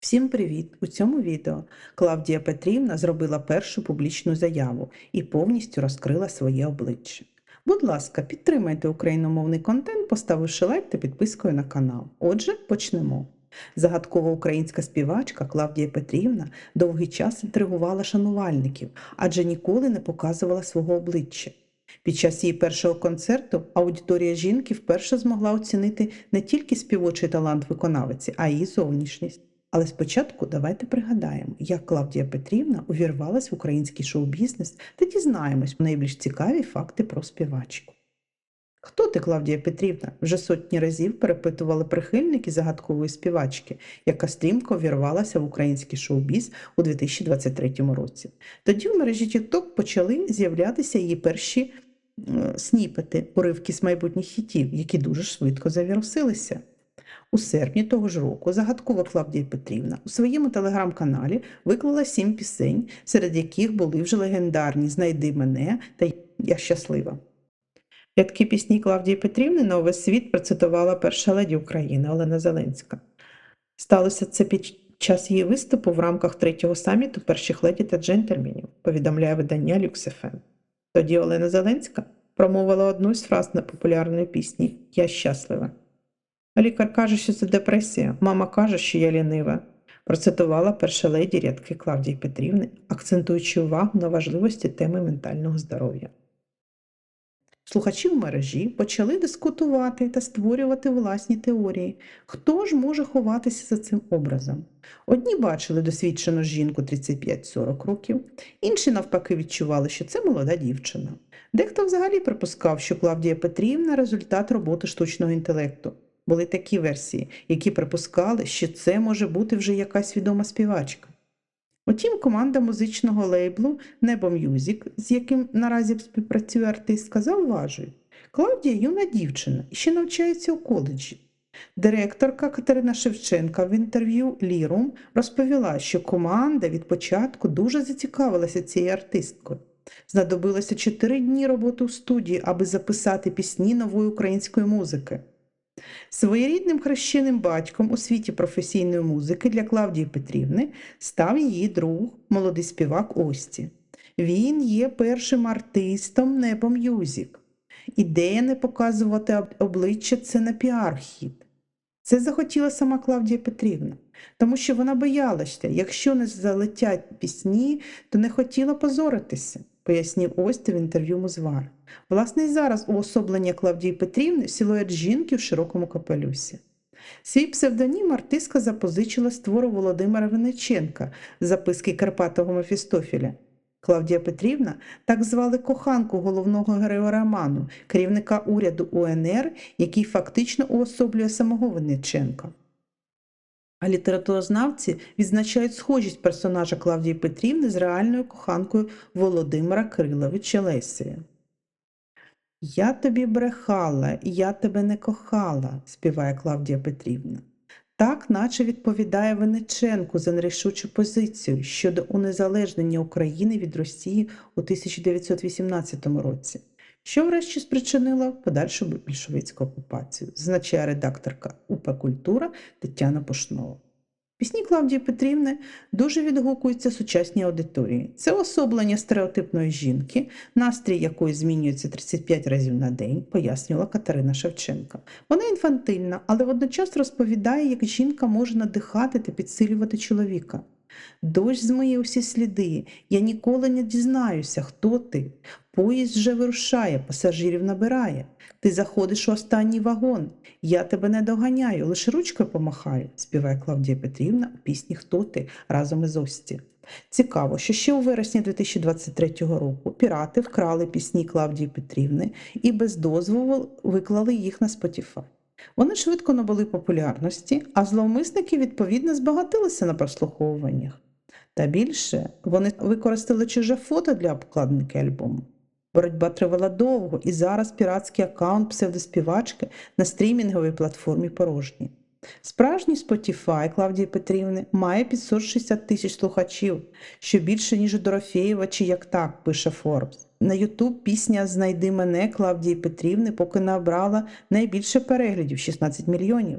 Всім привіт! У цьому відео Клавдія Петрівна зробила першу публічну заяву і повністю розкрила своє обличчя. Будь ласка, підтримайте україномовний контент, поставивши лайк та підпискою на канал. Отже, почнемо. Загадкова українська співачка Клавдія Петрівна довгий час інтригувала шанувальників, адже ніколи не показувала свого обличчя. Під час її першого концерту аудиторія жінки вперше змогла оцінити не тільки співочий талант виконавиці, а й її зовнішність. Але спочатку давайте пригадаємо, як Клавдія Петрівна увірвалась в український шоу-бізнес та дізнаємось найбільш цікаві факти про співачку. Хто ти, Клавдія Петрівна? Вже сотні разів перепитували прихильники загадкової співачки, яка стрімко увірвалася в український шоу-біз у 2023 році. Тоді в мережі TikTok почали з'являтися її перші е, сніпети, уривки з майбутніх хітів, які дуже швидко завірусилися. У серпні того ж року загадкова Клавдія Петрівна у своєму телеграм-каналі виклала сім пісень, серед яких були вже легендарні Знайди мене та Я щаслива. Рядки пісні Клавдії Петрівни на увесь світ процитувала перша леді України Олена Зеленська. Сталося це під час її виступу в рамках третього саміту перших леді та джентльменів, повідомляє видання LuxFM. Тоді Олена Зеленська промовила одну з фраз непопулярної пісні Я щаслива. Лікар каже, що це депресія. Мама каже, що я лінива. Процитувала перша леді рядки Клавдії Петрівни, акцентуючи увагу на важливості теми ментального здоров'я. Слухачі в мережі почали дискутувати та створювати власні теорії. Хто ж може ховатися за цим образом? Одні бачили досвідчену жінку 35-40 років, інші навпаки відчували, що це молода дівчина. Дехто взагалі припускав, що Клавдія Петрівна результат роботи штучного інтелекту. Були такі версії, які припускали, що це може бути вже якась відома співачка. Утім, команда музичного лейблу Небо Мюзік, з яким наразі співпрацює артистка, зауважує, Клавдія юна дівчина ще навчається у коледжі. Директорка Катерина Шевченка в інтерв'ю Лірум розповіла, що команда від початку дуже зацікавилася цією артисткою. Знадобилося чотири дні роботи у студії, аби записати пісні нової української музики. Своєрідним хрещеним батьком у світі професійної музики для Клавдії Петрівни став її друг, молодий співак Ості. Він є першим артистом Небо Мюзік. Ідея не показувати обличчя це не піар-хід. Це захотіла сама Клавдія Петрівна, тому що вона боялася, якщо не залетять пісні, то не хотіла позоритися, пояснив Ості в інтерв'ю Музвар. Власне, і зараз уособлення Клавдії Петрівни силует жінки в широкому капелюсі. Свій псевдонім артистка запозичила з твору Володимира Винниченка з записки Карпатого Мефістофіля. Клавдія Петрівна так звали коханку головного героя роману, керівника уряду УНР, який фактично уособлює самого Винниченка. А літературознавці відзначають схожість персонажа Клавдії Петрівни з реальною коханкою Володимира Криловича Лесія. Я тобі брехала, я тебе не кохала, співає Клавдія Петрівна. Так, наче відповідає Венеченку за нерішучу позицію щодо унезалежнення України від Росії у 1918 році, що врешті спричинило подальшу більшовицьку окупацію, зазначає редакторка УП Культура Тетяна Пушнова. Пісні Клавдії Петрівни дуже відгукуються сучасній аудиторії. Це особлення стереотипної жінки, настрій якої змінюється 35 разів на день, пояснювала Катерина Шевченка. Вона інфантильна, але водночас розповідає, як жінка може надихати та підсилювати чоловіка. Дощ змиє усі сліди, я ніколи не дізнаюся, хто ти. Поїзд вже вирушає, пасажирів набирає. Ти заходиш у останній вагон. Я тебе не доганяю, лише ручкою помахаю, співає Клавдія Петрівна у пісні Хто ти разом із Ості. Цікаво, що ще у вересні 2023 року пірати вкрали пісні Клавдії Петрівни і без дозволу виклали їх на Spotify. Вони швидко набули популярності, а зловмисники відповідно збагатилися на прослуховуваннях. Та більше вони використали чуже фото для обкладинки альбому. Боротьба тривала довго, і зараз піратський аккаунт псевдоспівачки на стрімінговій платформі порожній. Справжній Spotify Клавдії Петрівни має 560 тисяч слухачів, що більше, ніж у Дорофєєва чи як так, пише Forbes. На YouTube пісня Знайди мене Клавдії Петрівни поки набрала найбільше переглядів 16 мільйонів.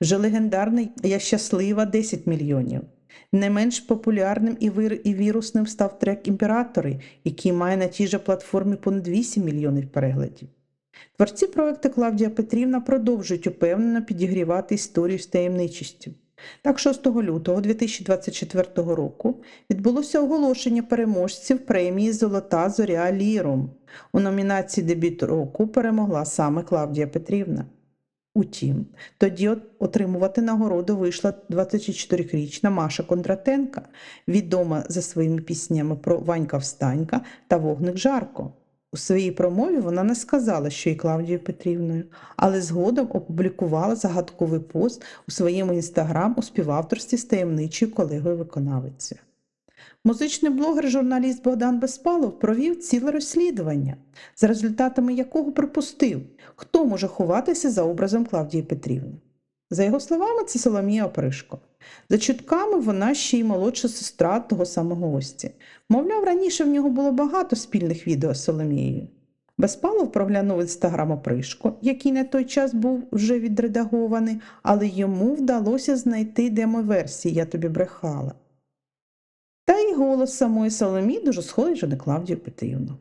Вже легендарний Я щаслива 10 мільйонів. Не менш популярним і, вир... і вірусним став трек Імператори, який має на тій же платформі понад 8 мільйонів переглядів. Творці проекту Клавдія Петрівна продовжують упевнено підігрівати історію з таємничістю. Так, 6 лютого 2024 року відбулося оголошення переможців премії Золота зоря Ліром. У номінації Дебют року перемогла саме Клавдія Петрівна. Утім, тоді отримувати нагороду вийшла 24-річна Маша Кондратенка, відома за своїми піснями про Ванька Встанька та Вогник Жарко. У своїй промові вона не сказала, що є Клавдією Петрівною, але згодом опублікувала загадковий пост у своєму інстаграм у співавторстві з таємничою колегою виконавицею. Музичний блогер, журналіст Богдан Безпалов провів ціле розслідування, за результатами якого припустив, хто може ховатися за образом Клавдії Петрівни. За його словами, це Соломія Опришко. За чутками, вона ще й молодша сестра того самого гості. Мовляв, раніше в нього було багато спільних відео з Соломією. Безпалов проглянув інстаграм Опришко, який на той час був вже відредагований, але йому вдалося знайти демо-версії Я тобі брехала. Та й голос самої Соломії дуже схожий на Клавдію Петрівну.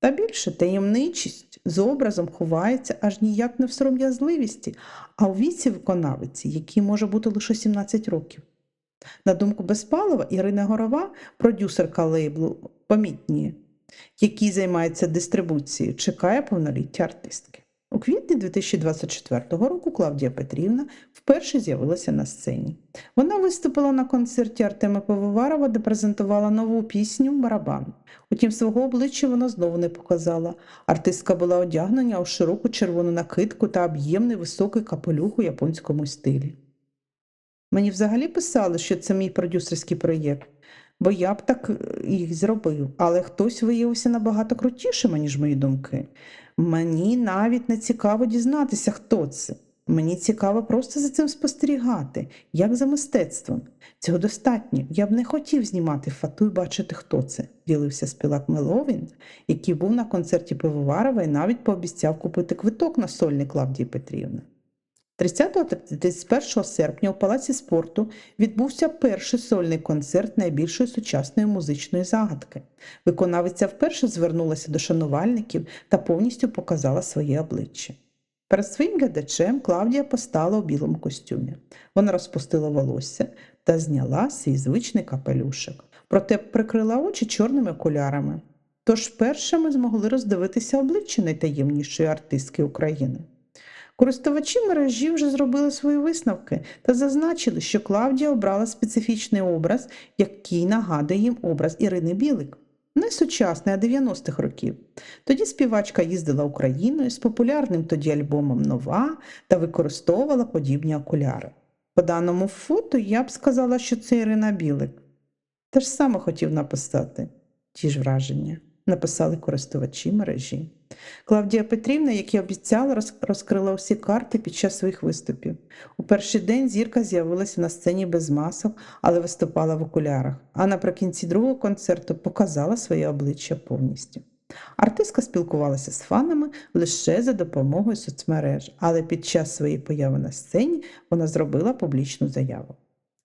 Та більше таємничість з образом ховається аж ніяк не в сором'язливісті, а у віці виконавиці, якій може бути лише 17 років. На думку Безпалова, Ірина Горова, продюсерка лейблу помітні, який займається дистрибуцією, чекає повноліття артистки. У квітні 2024 року Клавдія Петрівна вперше з'явилася на сцені. Вона виступила на концерті Артема Пивоварова, де презентувала нову пісню Барабан. Утім, свого обличчя вона знову не показала. Артистка була одягнена у широку червону накидку та об'ємний високий капелюх у японському стилі. Мені взагалі писали, що це мій продюсерський проєкт, бо я б так е, їх зробив, але хтось виявився набагато крутішим, ніж мої думки. Мені навіть не цікаво дізнатися, хто це. Мені цікаво просто за цим спостерігати, як за мистецтвом. Цього достатньо. Я б не хотів знімати фату і бачити, хто це, ділився співак Меловін, який був на концерті Пивоварова і навіть пообіцяв купити квиток на сольний Клавдії Петрівни. 30-31 серпня у Палаці спорту відбувся перший сольний концерт найбільшої сучасної музичної загадки. Виконавиця вперше звернулася до шанувальників та повністю показала своє обличчя. Перед своїм глядачем Клавдія постала у білому костюмі. Вона розпустила волосся та зняла свій звичний капелюшок, проте прикрила очі чорними окулярами. Тож першими змогли роздивитися обличчя найтаємнішої артистки України. Користувачі мережі вже зробили свої висновки та зазначили, що Клавдія обрала специфічний образ, який нагадує їм образ Ірини Білик. Не сучасний, а 90-х років. Тоді співачка їздила Україною з популярним тоді альбомом Нова та використовувала подібні окуляри. По даному фото я б сказала, що це Ірина Білик. Те ж саме хотів написати ті ж враження, написали користувачі мережі. Клавдія Петрівна, як і обіцяла, розкрила усі карти під час своїх виступів. У перший день зірка з'явилася на сцені без масок, але виступала в окулярах. А наприкінці другого концерту показала своє обличчя повністю. Артистка спілкувалася з фанами лише за допомогою соцмереж, але під час своєї появи на сцені вона зробила публічну заяву.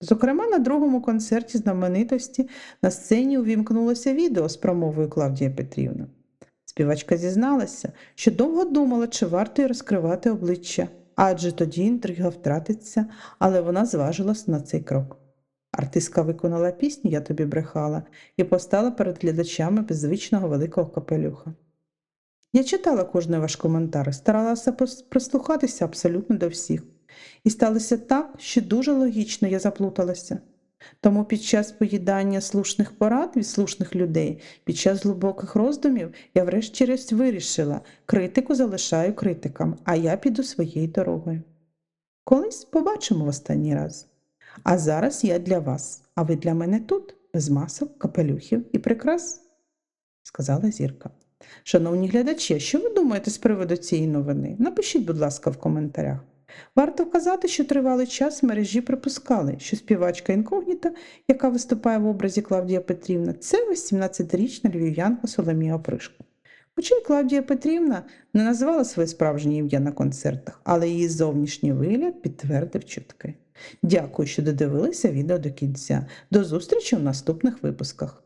Зокрема, на другому концерті знаменитості на сцені увімкнулося відео з промовою Клавдія Петрівна. Співачка зізналася, що довго думала, чи варто їй розкривати обличчя, адже тоді інтрига втратиться, але вона зважилась на цей крок. Артистка виконала пісню Я тобі брехала і постала перед глядачами без звичного великого капелюха. Я читала кожний ваш коментар, старалася прислухатися абсолютно до всіх. І сталося так, що дуже логічно я заплуталася. Тому під час поїдання слушних порад від слушних людей, під час глибоких роздумів, я врешті-решт вирішила, критику залишаю критикам, а я піду своєю дорогою. Колись побачимо в останній раз. А зараз я для вас, а ви для мене тут, без масок, капелюхів і прикрас, сказала зірка. Шановні глядачі, що ви думаєте з приводу цієї новини? Напишіть, будь ласка, в коментарях. Варто вказати, що тривалий час в мережі припускали, що співачка інкогніта, яка виступає в образі Клавдія Петрівна, це 18-річна львів'янка Соломія Опришко. Хоча й Клавдія Петрівна не називала своє справжнє ім'я на концертах, але її зовнішній вигляд підтвердив чутки. Дякую, що додивилися відео до кінця. До зустрічі у наступних випусках.